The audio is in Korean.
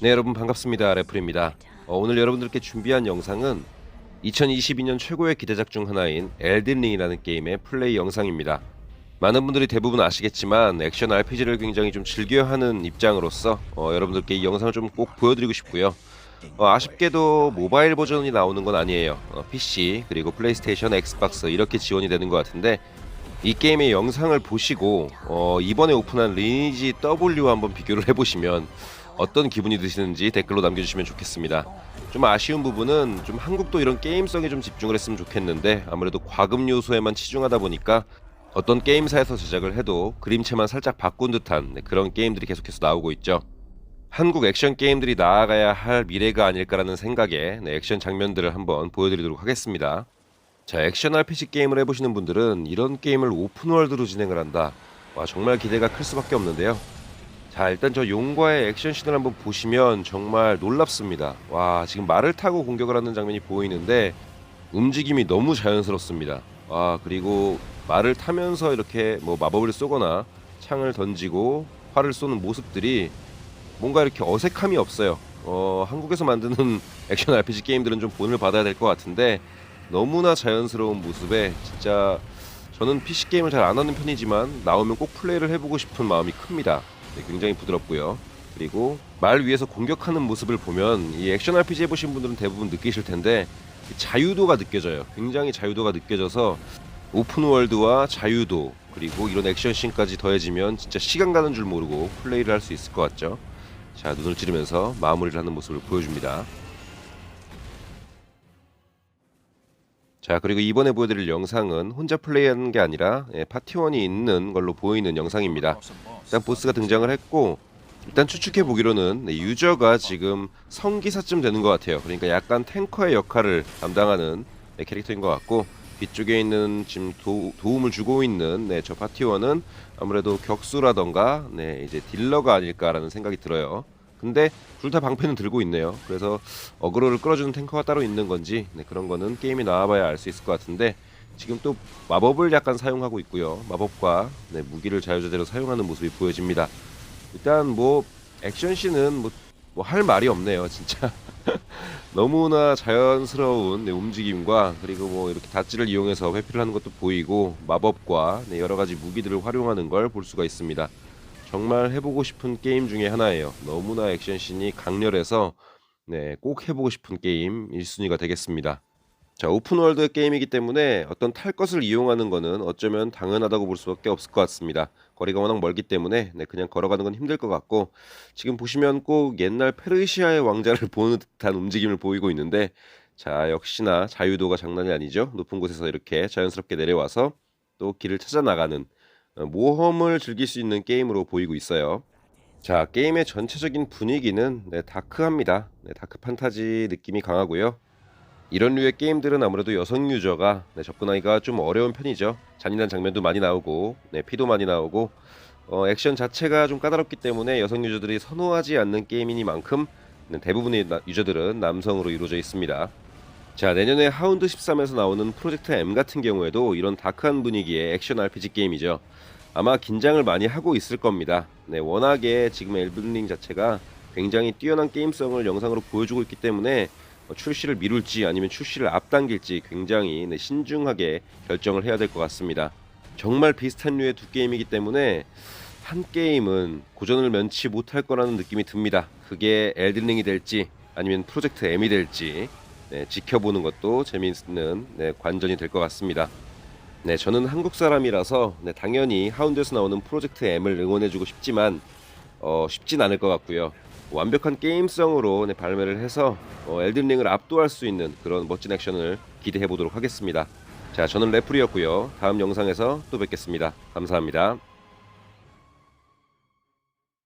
네 여러분 반갑습니다. 레플입니다. 어, 오늘 여러분들께 준비한 영상은 2022년 최고의 기대작 중 하나인 엘든링이라는 게임의 플레이 영상입니다. 많은 분들이 대부분 아시겠지만 액션 RPG를 굉장히 좀 즐겨하는 입장으로서 어, 여러분들께 이 영상을 좀 꼭 보여드리고 싶고요 어, 아쉽게도 모바일 버전이 나오는 건 아니에요 어, PC 그리고 플레이스테이션, 엑스박스 이렇게 지원이 되는 것 같은데 이 게임의 영상을 보시고 어, 이번에 오픈한 리니지 W와 한번 비교를 해보시면 어떤 기분이 드시는지 댓글로 남겨주시면 좋겠습니다. 좀 아쉬운 부분은 좀 한국도 이런 게임성에 좀 집중을 했으면 좋겠는데 아무래도 과금 요소에만 치중하다 보니까 어떤 게임사에서 제작을 해도 그림체만 살짝 바꾼 듯한 네, 그런 게임들이 계속해서 나오고 있죠. 한국 액션 게임들이 나아가야 할 미래가 아닐까라는 생각에 네, 액션 장면들을 한번 보여드리도록 하겠습니다. 자, 액션 RPG 게임을 해보시는 분들은 이런 게임을 오픈월드로 진행을 한다. 와, 정말 기대가 클 수밖에 없는데요. 자, 일단 저 용과의 액션 씬을 한번 보시면 정말 놀랍습니다. 와, 지금 말을 타고 공격을 하는 장면이 보이는데 움직임이 너무 자연스럽습니다. 와, 그리고 말을 타면서 이렇게 뭐 마법을 쏘거나 창을 던지고 활을 쏘는 모습들이 뭔가 이렇게 어색함이 없어요. 어, 한국에서 만드는 액션 RPG 게임들은 좀 본을 받아야 될 것 같은데 너무나 자연스러운 모습에 진짜 저는 PC 게임을 잘 안 하는 편이지만 나오면 꼭 플레이를 해보고 싶은 마음이 큽니다. 네, 굉장히 부드럽고요. 그리고 말 위에서 공격하는 모습을 보면 이 액션 RPG 해보신 분들은 대부분 느끼실 텐데 이 자유도가 느껴져요. 굉장히 자유도가 느껴져서 오픈월드와 자유도 그리고 이런 액션씬까지 더해지면 진짜 시간 가는 줄 모르고 플레이를 할 수 있을 것 같죠. 자 눈을 찌르면서 마무리를 하는 모습을 보여줍니다. 자 그리고 이번에 보여드릴 영상은 혼자 플레이하는 게 아니라 예, 파티원이 있는 걸로 보이는 영상입니다. 일단 보스가 등장을 했고 일단 추측해 보기로는 네, 유저가 지금 성기사쯤 되는 것 같아요. 그러니까 약간 탱커의 역할을 담당하는 네, 캐릭터인 것 같고 뒤쪽에 있는 지금 도, 도움을 주고 있는 네, 저 파티원은 아무래도 격수라던가 네, 이제 딜러가 아닐까라는 생각이 들어요. 근데 둘 다 방패는 들고 있네요. 그래서 어그로를 끌어주는 탱커가 따로 있는 건지 네, 그런 거는 게임이 나와봐야 알 수 있을 것 같은데 지금 또 마법을 약간 사용하고 있고요. 마법과 네, 무기를 자유자재로 사용하는 모습이 보여집니다. 일단 뭐 액션씬은 뭐, 뭐할 말이 없네요, 진짜. 너무나 자연스러운 네, 움직임과 그리고 뭐 이렇게 다찌를 이용해서 회피를 하는 것도 보이고 마법과 네, 여러 가지 무기들을 활용하는 걸 볼 수가 있습니다. 정말 해보고 싶은 게임 중에 하나예요. 너무나 액션씬이 강렬해서 네, 꼭 해보고 싶은 게임 1순위가 되겠습니다. 자, 오픈월드 게임이기 때문에 어떤 탈 것을 이용하는 거는 어쩌면 당연하다고 볼 수밖에 없을 것 같습니다. 거리가 워낙 멀기 때문에 네, 그냥 걸어가는 건 힘들 것 같고 지금 보시면 꼭 옛날 페르시아의 왕자를 보는 듯한 움직임을 보이고 있는데 자, 역시나 자유도가 장난이 아니죠. 높은 곳에서 이렇게 자연스럽게 내려와서 또 길을 찾아 나가는 어, 모험을 즐길 수 있는 게임으로 보이고 있어요. 자, 게임의 전체적인 분위기는 네, 다크합니다. 네, 다크 판타지 느낌이 강하고요. 이런 류의 게임들은 아무래도 여성 유저가 네, 접근하기가 좀 어려운 편이죠. 잔인한 장면도 많이 나오고, 네, 피도 많이 나오고, 어, 액션 자체가 좀 까다롭기 때문에 여성 유저들이 선호하지 않는 게임이니만큼 네, 대부분의 나- 유저들은 남성으로 이루어져 있습니다. 자, 내년에 하운드 13에서 나오는 프로젝트 M 같은 경우에도 이런 다크한 분위기의 액션 RPG 게임이죠. 아마 긴장을 많이 하고 있을 겁니다. 네, 워낙에 지금 엘든링 자체가 굉장히 뛰어난 게임성을 영상으로 보여주고 있기 때문에 어, 출시를 미룰지 아니면 출시를 앞당길지 굉장히 네, 신중하게 결정을 해야 될 것 같습니다. 정말 비슷한 류의 두 게임이기 때문에 한 게임은 고전을 면치 못할 거라는 느낌이 듭니다. 그게 엘든링이 될지 아니면 프로젝트 M이 될지 네, 지켜보는 것도 재미있는 네, 관전이 될 것 같습니다. 네, 저는 한국 사람이라서 네, 당연히 하운드에서 나오는 프로젝트 M을 응원해주고 싶지만 어, 쉽진 않을 것 같고요. 완벽한 게임성으로 네, 발매를 해서 어, 엘든링을 압도할 수 있는 그런 멋진 액션을 기대해 보도록 하겠습니다. 자, 저는 레플이었고요. 다음 영상에서 또 뵙겠습니다. 감사합니다.